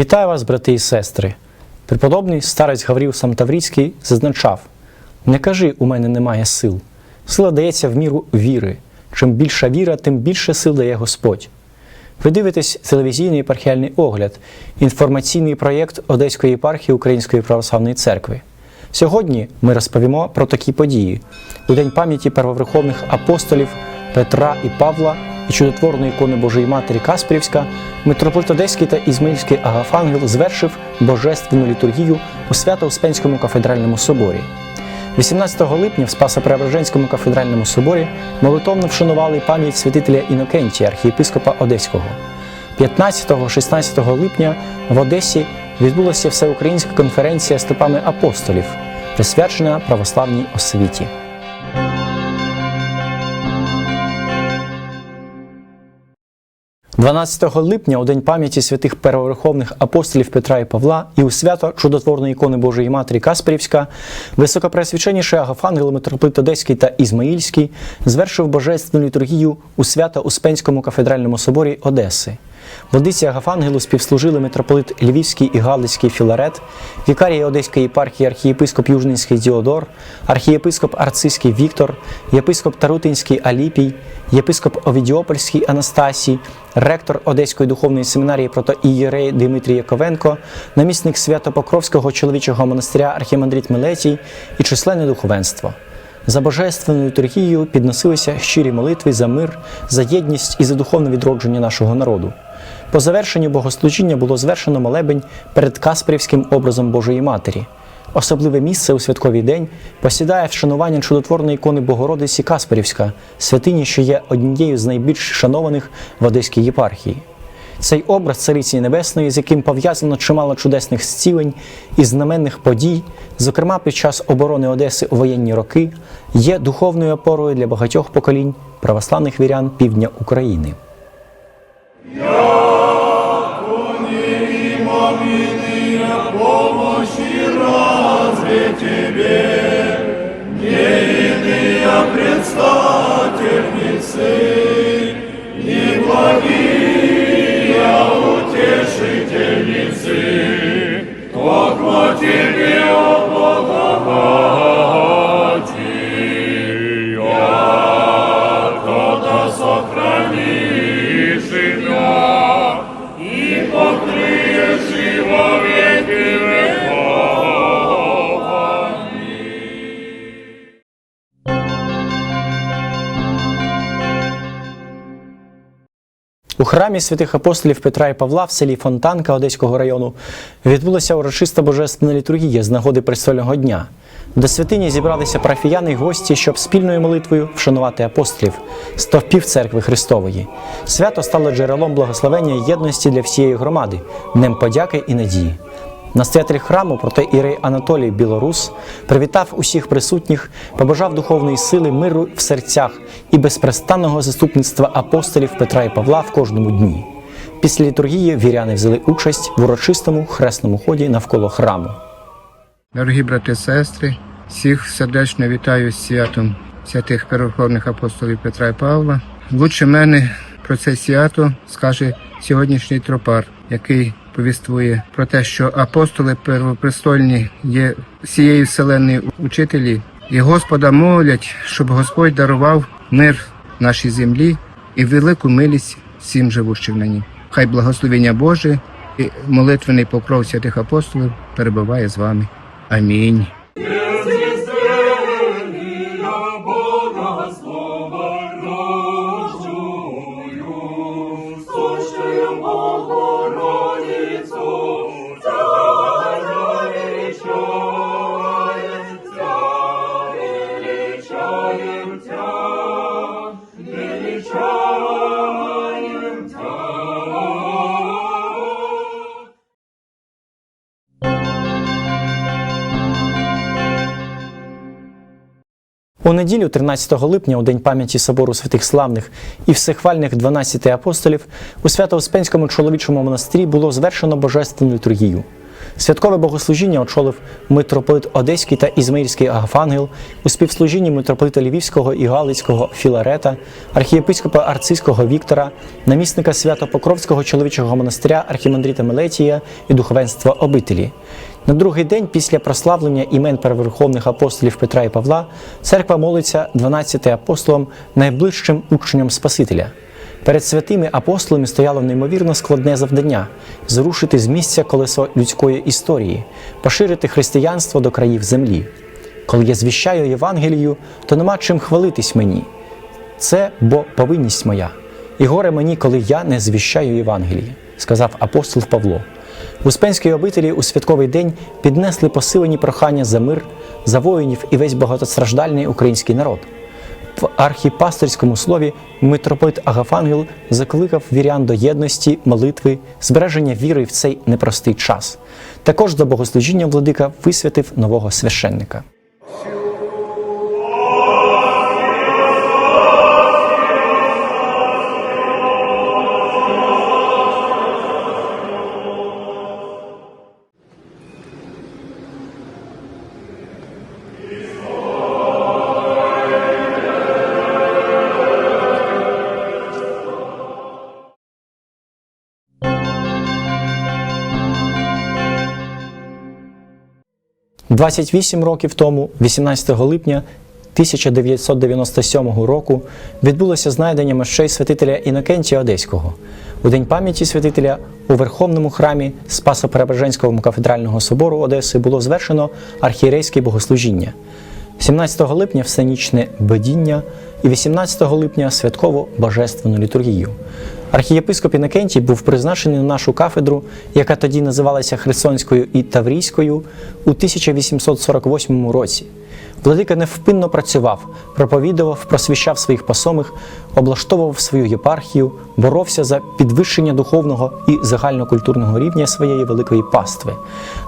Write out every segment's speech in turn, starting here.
Вітаю вас, брати і сестри. Преподобний старець Гаврів Самтаврійський зазначав: Не кажи, у мене немає сил. Сила дається в міру віри. Чим більша віра, тим більше сил дає Господь. Ви дивитесь телевізійний єпархіальний огляд, інформаційний проєкт Одеської єпархії Української православної церкви. Сьогодні ми розповімо про такі події у День пам'яті первоверховних апостолів Петра і Павла і чудотворної ікони Божої Матері Каспрівська, митрополит Одеський та Ізмаїльський Агафангел звершив божественну літургію у Свято-Успенському кафедральному соборі. 18 липня в Спасо-Преображенському кафедральному соборі молитовно вшанували пам'ять святителя Інокентія, архієпископа Одеського. 15-16 липня в Одесі відбулася всеукраїнська конференція стопами апостолів, присвячена православній освіті. – 12 липня, у день пам'яті святих первоверховних апостолів Петра і Павла, і у свято чудотворної ікони Божої Матері Каспрівська, високопресвяченіший Агафангел, митрополит Одеський та Ізмаїльський звершив божественну літургію у свято Успенському кафедральному соборі Одеси. Владиці Агафангелу співслужили митрополит Львівський і Галицький Філарет, вікарій Одеської єпархії архієпископ Южненський Діодор, архієпископ Арцизький Віктор, єпископ Тарутинський Аліпій, єпископ Овідіопольський Анастасій, ректор Одеської духовної семінарії протоієрей Дмитрій Яковенко, намісник Свято-Покровського чоловічого монастиря Архімандрит Милетій і численне духовенство. За божественною літургією підносилися щирі молитви за мир, за єдність і за духовне відродження нашого народу. По завершенню богослужіння було звершено молебень перед Каспрівським образом Божої Матері. Особливе місце у святковий день посідає вшанування чудотворної ікони Богородиці Каспарівська, святині, що є однією з найбільш шанованих в Одеській єпархії. Цей образ Цариці Небесної, з яким пов'язано чимало чудесних зцілень і знаменних подій, зокрема під час оборони Одеси у воєнні роки, є духовною опорою для багатьох поколінь православних вірян півдня України. помяни о помощи разве тебе, не о предстательницы, не благие утешительницы. Храмі святих апостолів Петра і Павла в селі Фонтанка Одеського району відбулася урочиста божественна літургія з нагоди престольного дня. До святині зібралися парафіяни й гості, щоб спільною молитвою вшанувати апостолів, стовпів церкви Христової. Свято стало джерелом благословення і єдності для всієї громади, днем подяки і надії. Настоятель храму, проте Ірей Анатолій Білорус, привітав усіх присутніх, побажав духовної сили, миру в серцях і безпрестанного заступництва апостолів Петра і Павла в кожному дні. Після літургії віряни взяли участь в урочистому хресному ході навколо храму. Дорогі брати і сестри, всіх сердечно вітаю з святом святих переверховних апостолів Петра і Павла. Лучше мене про це свято скаже сьогоднішній тропар, який повіствує про те, що апостоли первопрестольні є всієї вселенної учителі, і Господа молять, щоб Господь дарував мир нашій землі і велику милість всім живущим на ній. Хай благословення Боже і молитвений покров святих апостолів перебуває з вами. Амінь. У неділю, 13 липня, у день пам'яті собору святих славних і всехвальних 12 апостолів, у Свято-Успенському чоловічому монастирі було звершено божественну літургію. Святкове богослужіння очолив митрополит Одеський та Ізмаїльський Агафангел у співслужінні митрополита Львівського і Галицького Філарета, архієпископа Арцизького Віктора, намісника Свято-Покровського чоловічого монастиря архімандріта Мелетія і духовенства обителі. На другий день після прославлення імен переверховних апостолів Петра і Павла церква молиться 12 апостолам найближчим учням Спасителя. Перед святими апостолами стояло неймовірно складне завдання зрушити з місця колесо людської історії, поширити християнство до країв землі. Коли я звіщаю Євангелію, то нема чим хвалитись мені. Це бо повинність моя. І горе мені, коли я не звіщаю Євангелії, сказав апостол Павло. В Успенській обителі у святковий день піднесли посилені прохання за мир, за воїнів і весь багатостраждальний український народ. В архіпасторському слові митрополит Агафангел закликав вірян до єдності, молитви, збереження віри в цей непростий час. Також до богослужіння владика висвятив нового священника. – 28 років тому, 18 липня 1997 року, відбулося знайдення мощей святителя Інокентія Одеського. У день пам'яті святителя у Верховному храмі Спасо-Преображенського кафедрального собору Одеси було звершено архієрейське богослужіння. 17 липня всенічне бедіння і 18 липня святкову божественну літургію. Архієпископ Інокентій був призначений на нашу кафедру, яка тоді називалася Херсонською і Таврійською, у 1848 році. Владика невпинно працював, проповідував, просвіщав своїх посомих, облаштовував свою єпархію, боровся за підвищення духовного і загальнокультурного рівня своєї великої пастви.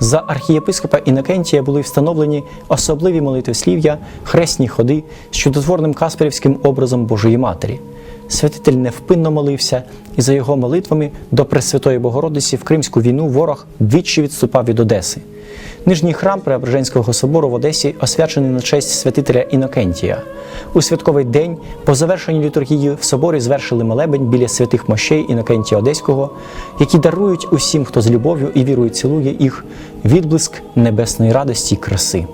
За архієпископа Інокентія були встановлені особливі молитвослів'я, хресні ходи з чудотворним касперівським образом Божої Матері. Святитель невпинно молився, і за його молитвами до Пресвятої Богородиці в Кримську війну ворог двічі відступав від Одеси. Нижній храм Преображенського собору в Одесі освячений на честь святителя Інокентія. У святковий день, по завершенні літургії, в соборі звершили молебень біля святих мощей Інокентія Одеського, які дарують усім, хто з любов'ю і вірою цілує їх, відблиск небесної радості й краси.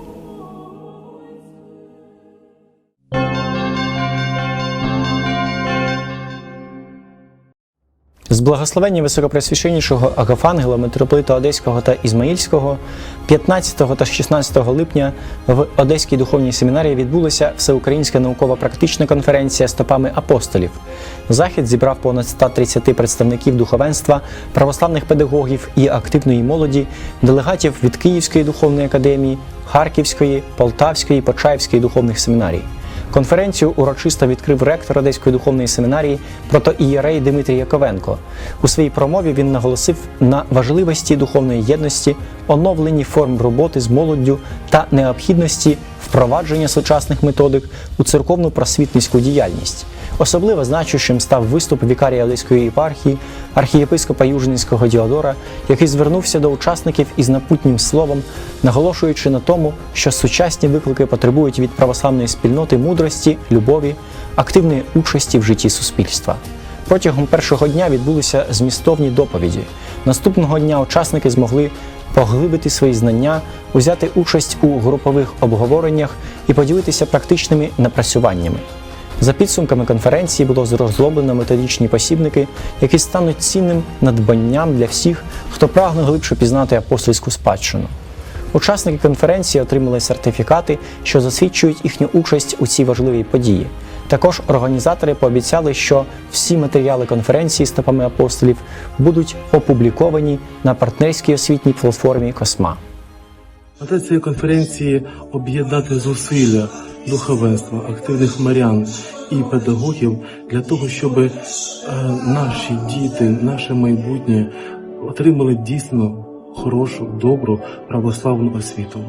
Благословення високопресвященнішого Агафангела, митрополита Одеського та Ізмаїльського 15 та 16 липня в Одеській духовній семінарії відбулася всеукраїнська наукова-практична конференція стопами апостолів. Захід зібрав понад 130 представників духовенства, православних педагогів і активної молоді, делегатів від Київської духовної академії, Харківської, Полтавської, Почаївської духовних семінарій. Конференцію урочисто відкрив ректор Одеської духовної семінарії протоієрей Дмитрій Яковенко. У своїй промові він наголосив на важливості духовної єдності, оновленні форм роботи з молоддю та необхідності впровадження сучасних методик у церковну просвітницьку діяльність. Особливо значущим став виступ вікарія Одеської єпархії, архієпископа Южненського Діодора, який звернувся до учасників із напутнім словом, наголошуючи на тому, що сучасні виклики потребують від православної спільноти мудрості, любові, активної участі в житті суспільства. Протягом першого дня відбулися змістовні доповіді. Наступного дня учасники змогли поглибити свої знання, узяти участь у групових обговореннях і поділитися практичними напрацюваннями. За підсумками конференції було розроблено методичні посібники, які стануть цінним надбанням для всіх, хто прагне глибше пізнати апостольську спадщину. Учасники конференції отримали сертифікати, що засвідчують їхню участь у цій важливій події. Також організатори пообіцяли, що всі матеріали конференції стопами апостолів будуть опубліковані на партнерській освітній платформі Косма. Мета цієї конференції об'єднати зусилля духовенства, активних марян і педагогів для того, щоб е, наші діти, наше майбутнє отримали дійсно хорошу, добру православну освіту.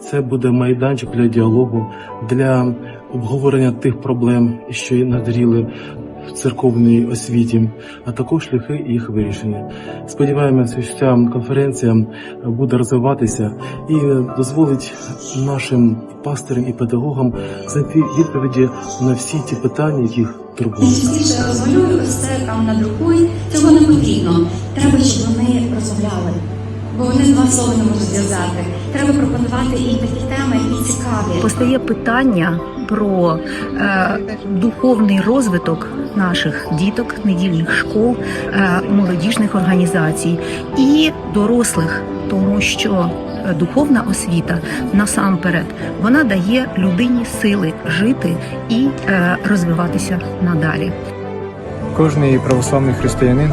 Це буде майданчик для діалогу, для обговорення тих проблем, що й назріли в церковній освіті, а також шляхи їх вирішення. Сподіваємося, що ця конференція буде розвиватися і дозволить нашим пастирам і педагогам знайти відповіді на всі ті питання, яких турбують. Найчастіше розмалюю це там надрукуй. Цього не потрібно. Треба, щоб вони розмовляли. Бо вони два слова не можуть зв'язати. Треба пропонувати і такі теми, які цікаві. Постає питання про е, духовний розвиток наших діток, недільних школ, е, молодіжних організацій і дорослих, тому що е, духовна освіта насамперед вона дає людині сили жити і е, розвиватися надалі. Кожний православний християнин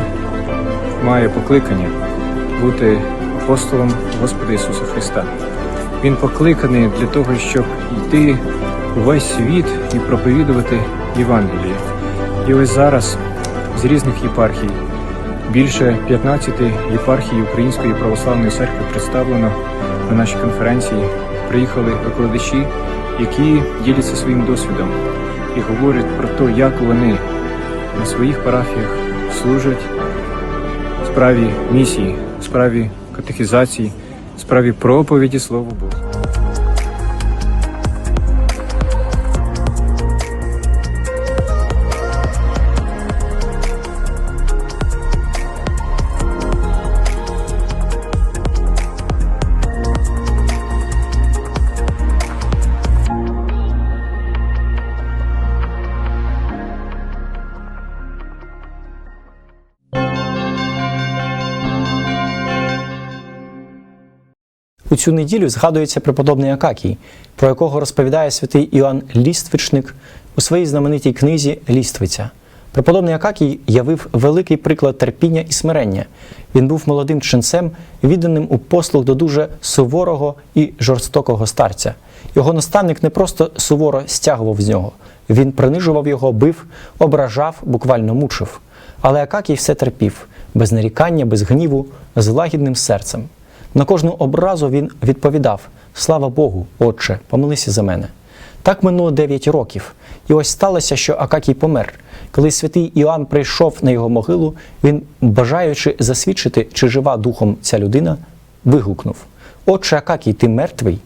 має покликання бути апостолом Господа Ісуса Христа. Він покликаний для того, щоб йти у весь світ і проповідувати Євангеліє. І ось зараз з різних єпархій, більше 15 єпархій Української православної церкви представлено на нашій конференції. Приїхали викладачі, які діляться своїм досвідом і говорять про те, як вони на своїх парафіях служать справі місії, справі катехізації, справі проповіді Слова Бога. Цю неділю згадується преподобний Акакій, про якого розповідає святий Іоанн Ліствичник у своїй знаменитій книзі Ліствиця. Преподобний Акакій явив великий приклад терпіння і смирення. Він був молодим ченцем, відданим у послуг до дуже суворого і жорстокого старця. Його наставник не просто суворо стягував з нього, він принижував його, бив, ображав, буквально мучив. Але Акакій все терпів, без нарікання, без гніву, з лагідним серцем. На кожну образу він відповідав: Слава Богу, Отче, помилися за мене. Так минуло 9 років, і ось сталося, що Акакій помер. Коли святий Іоанн прийшов на його могилу, він, бажаючи засвідчити, чи жива духом ця людина, вигукнув: Отче Акакій, ти мертвий?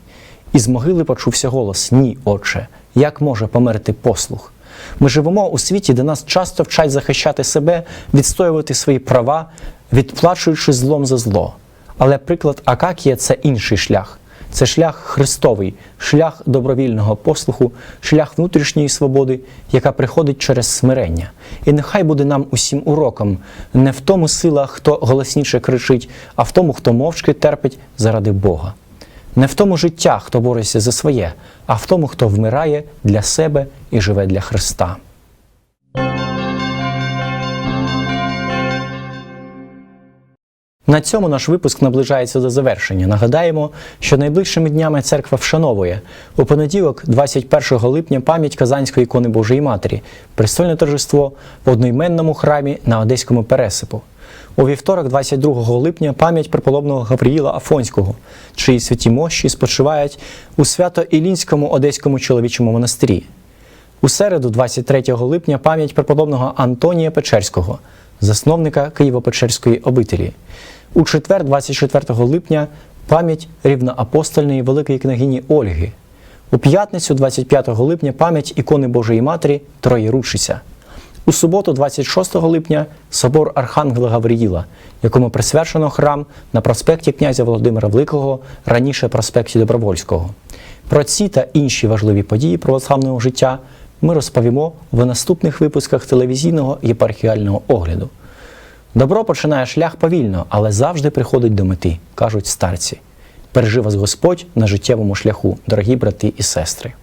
І з могили почувся голос: Ні, Отче, як може померти послух? Ми живемо у світі, де нас часто вчать захищати себе, відстоювати свої права, відплачуючи злом за зло. Але приклад Акакія це інший шлях. Це шлях Христовий, шлях добровільного послуху, шлях внутрішньої свободи, яка приходить через смирення. І нехай буде нам усім уроком не в тому сила, хто голосніше кричить, а в тому, хто мовчки терпить заради Бога. Не в тому життя, хто бореться за своє, а в тому, хто вмирає для себе і живе для Христа. На цьому наш випуск наближається до завершення. Нагадаємо, що найближчими днями церква вшановує у понеділок, 21 липня, пам'ять Казанської ікони Божої Матері, престольне торжество в одноіменному храмі на Одеському пересипу. У вівторок, 22 липня, пам'ять преподобного Гавриїла Афонського, чиї святі мощі спочивають у свято-Ілінському Одеському чоловічому монастирі. У середу, 23 липня, пам'ять преподобного Антонія Печерського, засновника Києво-Печерської обителі. У четвер, 24 липня, пам'ять рівноапостольної великої княгині Ольги. У п'ятницю, 25 липня, пам'ять ікони Божої Матері Троєручиця. У суботу, 26 липня, собор Архангела Гавриїла, якому присвячено храм на проспекті князя Володимира Великого, раніше проспекті Добровольського. Про ці та інші важливі події православного життя ми розповімо в наступних випусках телевізійного єпархіального огляду. Добро починає шлях повільно, але завжди приходить до мети, кажуть старці. Пережив вас Господь на життєвому шляху, дорогі брати і сестри.